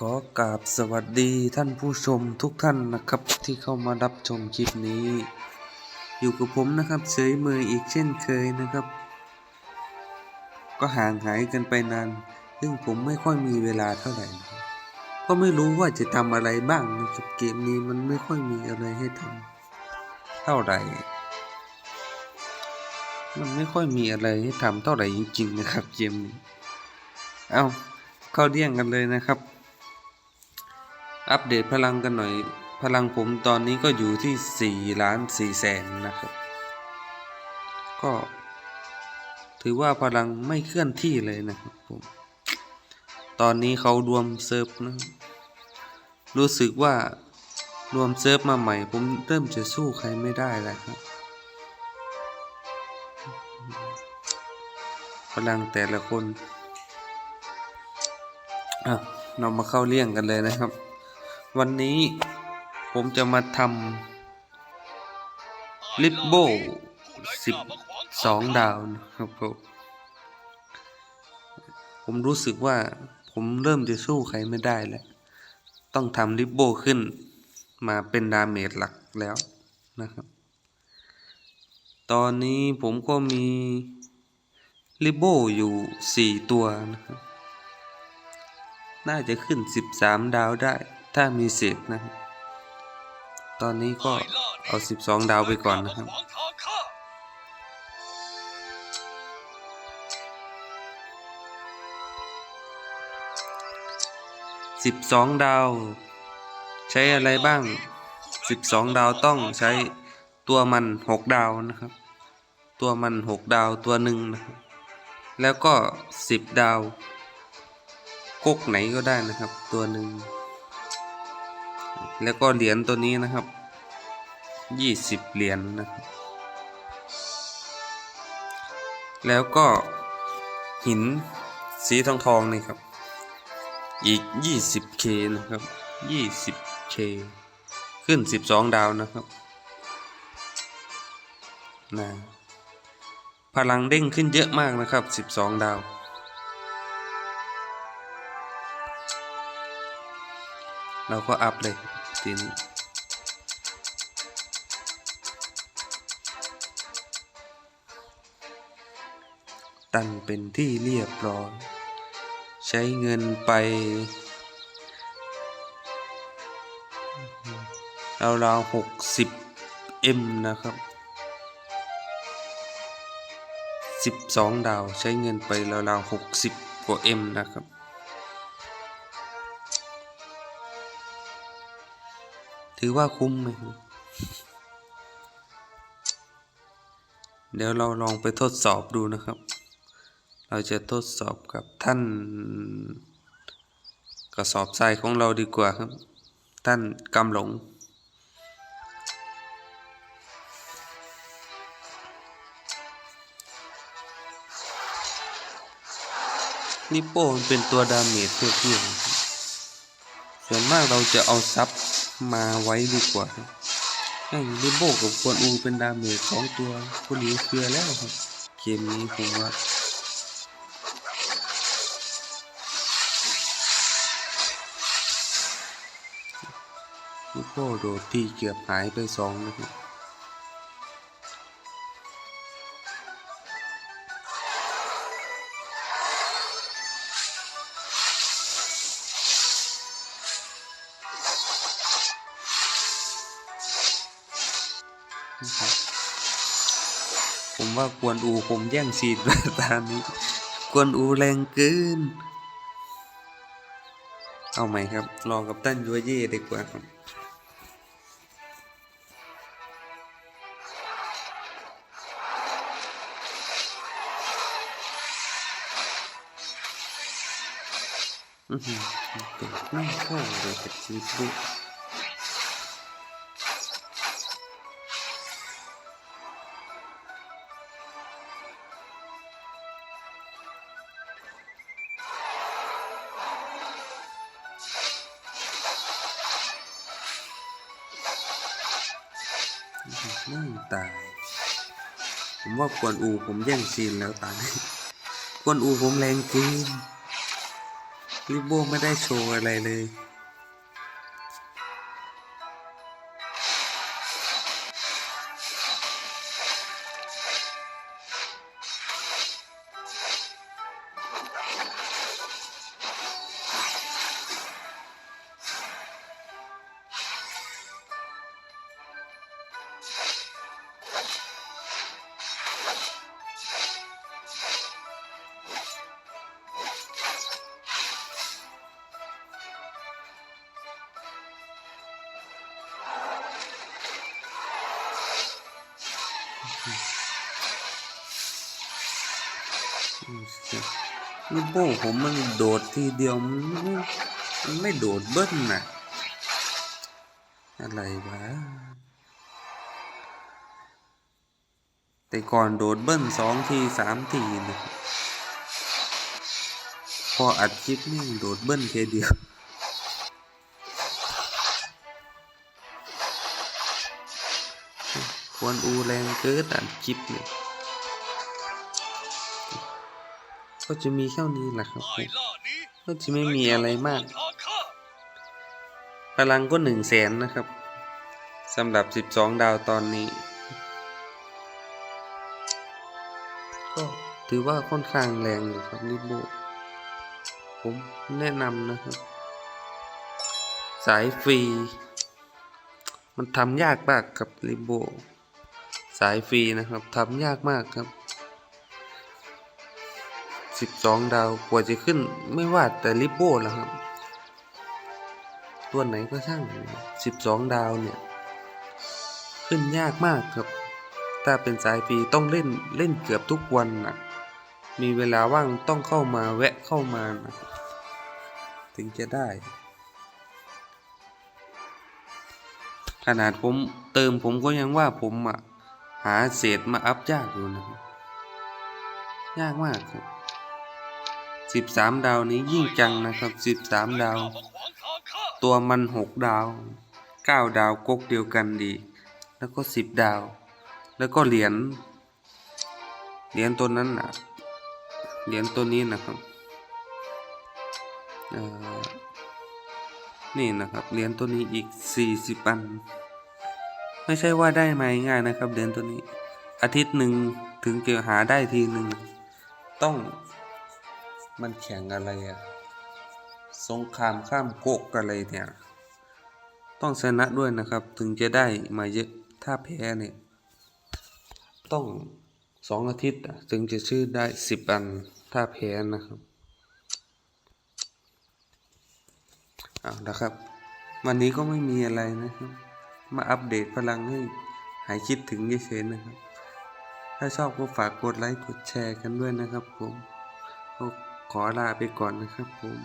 ขอกราบสวัสดีท่านผู้ชมทุกท่านนะครับที่เข้ามารับชมคลิปนี้ อยู่กับผมนะครับเฉยมยอีกเช่นเคยนะครับ ก็ห่างหายกันไปนาน ซึ่งผมไม่ค่อยมีเวลาเท่าไหร่นะก็ไม่รู้ว่าจะทำอะไรบ้างนะครับเกมนี้มันไม่ค่อยมีอะไรให้ทำเท่าไหร่ มันไม่ค่อยมีอะไรให้ทำเท่าไหร่จริงๆนะครับเกมนี้ เอาเข้าเดี่ยงกันเลยนะครับ อัปเดตพลังกันหน่อย พลังผมตอนนี้ก็อยู่ที่4ล้าน4แสนนะครับ ก็ ถือว่าพลังไม่เคลื่อนที่เลยนะครับผม ตอนนี้เขารวมเซิร์ฟนะ รู้สึกว่ารวมเซิร์ฟมาใหม่ ผมเริ่มจะสู้ใครไม่ได้แล้วครับ พลังแต่ละคนอะเรามาเข้าเรื่องกันเลยนะครับ วันนี้ผมจะมาทำลิปโบสิบสองดาวนะครับผมผมรู้สึกว่าผมเริ่มจะสู้ใครไม่ได้แล้ว ต้องทำลิปโบขึ้นมาเป็นดาเมจหลักแล้วนะครับ ตอนนี้ผมก็มีลิปโบอยู่สี่ตัวนะครับ น่าจะขึ้น 13 ดาวได้ ถ้ามีเศษนะครับ ตอนนี้ก็เอา 12 ดาวไปก่อนนะครับ 12 ดาว ใช้อะไรบ้าง 12 ดาวต้องใช้ตัวมัน 6 ดาวนะครับ ตัวมัน 6 ดาวตัวหนึ่งนะครับแล้วก็ 10 ดาวก๊กไหนก็ได้นะครับ ตัวหนึ่ง แล้วก็เหรียญตัวนี้นะครับยี่สิบเหรียญนะครับ แล้วก็หินสีทองทองนี่ครับ อีก 20k นะครับ 20k ขึ้น 12 ดาวนะครับนะพลังเด้งขึ้นเยอะมากนะครับ 12 ดาว เราก็อัพเลยทีนี้ตั้งเป็นที่เรียบร้อย ใช้เงินไปราวราวหกสิบเอ็มนะครับสิบสองดาวใช้เงินไปราวราวหกสิบกว่าเอ็มนะครับ ถือว่าคุ้มไหมเดี๋ยวเราลองไปทดสอบดูนะครับ เราจะทดสอบกับท่านกระสอบทรายของเราดีกว่าครับ ท่านกำหลง นิโป้มันเป็นตัวดาเมจเพียวๆส่วนมากเราจะเอาซับ มาไว้ดีกว่าครับให้ลิโบกับกวนอูเป็นดาเมจสองตัวก็เหลือเฟือแล้วครับ เกมนี้ผมว่าลิโบโดดที่เกือบหายไปสองนะครับ ผมว่ากวนอูผมแย่งซีนตามนี้กวนอูแรงเกิน เอาใหม่ครับ รอกับตั้นยัวเย่ดีกว่าครับอือหือเด็กไม่เข้าเลยกับชีวิต ไม่ตาย ผมว่ากวนอูผมแย่งซีนแล้วตายกวนอูผมแรงเกินลิโบไม่ได้โชว์อะไรเลย ลิโบผมมันโดดทีเดียวมันไม่มันไม่โดดเบิ้ลนะอะไรวะ แต่ก่อนโดดเบิ้ลสองทีสามทีนะพออัดคลิปนี่โดดเบิ้ลแค่เดียว ควรอูแรงเกิดอัดคลิปเนี่ยก็จะมีแค่นี้แหละครับผมก็จะไม่มีอะไรมาก พลังก็หนึ่งแสนนะครับสำหรับสิบสองดาวตอนนี้ ก็ถือว่าค่อนข้างแรงอยู่ครับลิโบผมแนะนำนะครับ สายฟรี มันทำยากมากกับลิโบ สายฟรีนะครับทำยากมากครับสิบสองดาวกว่าจะขึ้นไม่ว่าแต่ลิโบแล้วครับ ตัวไหนก็ช่างสิบสองดาวเนี่ย ขึ้นยากมากครับ ถ้าเป็นสายฟรีต้องเล่นเล่นเกือบทุกวันนะมีเวลาว่างต้องเข้ามาแวะเข้ามานะถึงจะได้ ขนาดผมเติมผมก็ยังว่าผมอะ หาเศษมาอัพยากอยู่นะครับ ยากมากครับสิบสามดาวนี้ยิ่งจังนะครับสิบสามดาว ตัวมันหกดาวเก้าดาวก๊กเดียวกันดี แล้วก็สิบดาว แล้วก็เหรียญเหรียญตัวนั้นอะเหรียญตัวนี้นะครับนี่นะครับเหรียญตัวนี้อีกสี่สิบอัน ไม่ใช่ว่าได้มาง่ายนะครับเหรียญตัวนี้ อาทิตย์หนึ่งถึงจะหาได้ทีหนึ่งต้องมันแข่งอะไรอะสงครามข้ามโกกอะไรเนี่ย ต้องชนะด้วยนะครับ ถึงจะได้มาเยอะถ้าแพ้เนี่ย ต้องสองอาทิตย์ถึงจะชื่อได้สิบอันถ้าแพ้นะครับเอาละครับ วันนี้ก็ไม่มีอะไรนะครับ มาอัปเดตพลังให้หายคิดถึงเฉยๆนะครับ ถ้าชอบก็ฝากกดไลค์กดแชร์กันด้วยนะครับผมก็ขอลาไปก่อนนะครับผม